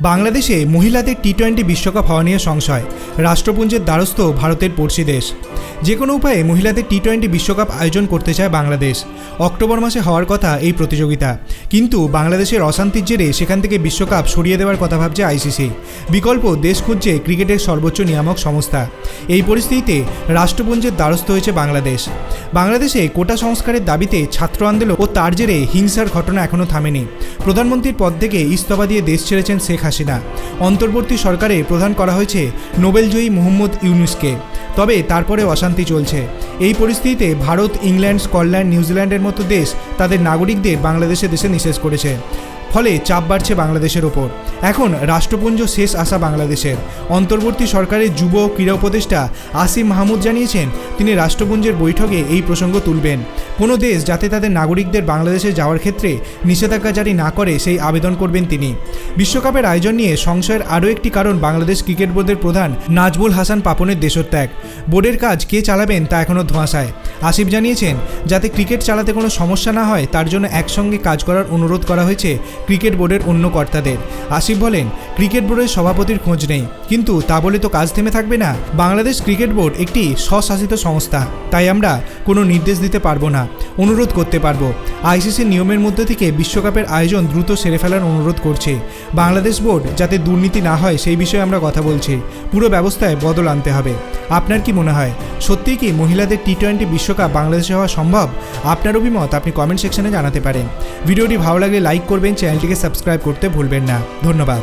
বাংলাদেশে মহিলাদের T twenty বিশ্বকাপ হওয়া নিয়ে সংশয়। রাষ্ট্রপুঞ্জের দ্বারস্থ ভারতের পড়শি দেশ। যে কোনো উপায়ে মহিলাদের টি টোয়েন্টি বিশ্বকাপ আয়োজন করতে চায় বাংলাদেশ। অক্টোবর মাসে হওয়ার কথা এই প্রতিযোগিতা। কিন্তু বাংলাদেশের অশান্তির জেরে সেখান থেকে বিশ্বকাপ সরিয়ে দেওয়ার কথা ভাবছে আইসিসি। বিকল্প দেশ খুঁজছে ক্রিকেটের সর্বোচ্চ নিয়ামক সংস্থা। এই পরিস্থিতিতে রাষ্ট্রপুঞ্জের দ্বারস্থ হয়েছে বাংলাদেশ। বাংলাদেশে কোটা সংস্কারের দাবিতে ছাত্র আন্দোলন ও তার জেরে হিংসার ঘটনা এখনও থামেনি। প্রধানমন্ত্রীর পদ থেকে ইস্তফা দিয়ে দেশ ছেড়েছেন শেখ হাসিনা। অন্তর্বর্তী সরকারে প্রধান করা হয়েছে নোবেলজয়ী মোহাম্মদ ইউনুসকে। তবে তারপরে অশান্তি চলছে। এই পরিস্থিতিতে ভারত, ইংল্যান্ড, স্কটল্যান্ড, নিউজিল্যান্ডের মতো দেশ তাদের নাগরিকদের বাংলাদেশে দেশে নিষেধ করেছে। ফলে চাপ বাড়ছে বাংলাদেশের ওপর। এখন রাষ্ট্রপুঞ্জ শেষ আসা বাংলাদেশের। অন্তর্বর্তী সরকারের যুব ক্রীড়া উপদেষ্টা আসিম মাহমুদ জানিয়েছেন, তিনি রাষ্ট্রপুঞ্জের বৈঠকে এই প্রসঙ্গ তুলবেন। কোনো দেশ যাতে তাদের নাগরিকদের বাংলাদেশে যাওয়ার ক্ষেত্রে নিষেধাজ্ঞা জারি না করে সেই আবেদন করবেন তিনি। বিশ্বকাপের আয়োজন নিয়ে সংশয়ের আরও একটি কারণ বাংলাদেশ ক্রিকেট বোর্ডের প্রধান নাজবুল হাসান পাপনের দেশত্যাগ। বোর্ডের কাজ কে চালাবেন তা এখনও ধোঁয়াশায়। আসিফ জানিয়েছেন, যাতে ক্রিকেট চালাতে কোনো সমস্যা না হয়, তার জন্য একসঙ্গে কাজ করার অনুরোধ করা হয়েছে ক্রিকেট বোর্ডের অন্য কর্তাদের। আসিফ বলেন, ক্রিকেট বোর্ডের সভাপতির খোঁজ নেই, কিন্তু তা বলে তো কাজ থেমে থাকবে না। বাংলাদেশ ক্রিকেট বোর্ড একটি স্বশাসিত সংস্থা, তাই আমরা কোনো নির্দেশ দিতে পারব না। অনুরোধ করতে পারব। আইসিসির নিয়মের মধ্যে থেকে বিশ্বকাপের আয়োজন দ্রুত সেরে ফেলার অনুরোধ করছে। বাংলাদেশ বোর্ড, যাতে দুর্নীতি না হয়, সেই বিষয়ে আমরা কথা বলছি। পুরো ব্যবস্থায় বদল আনতে হবে। আপনার কি মনে হয়? সত্যিই কি মহিলাদের টি টোয়েন্টি বিশ্বকাপ বাংলাদেশে হওয়া সম্ভব? আপনার অভিমত আপনি কমেন্ট সেকশনে জানাতে পারেন। ভিডিওটি ভালো লাগলে লাইক করবেন, চ্যানেলটিকে সাবস্ক্রাইব করতে ভুলবেন না। ধন্যবাদ।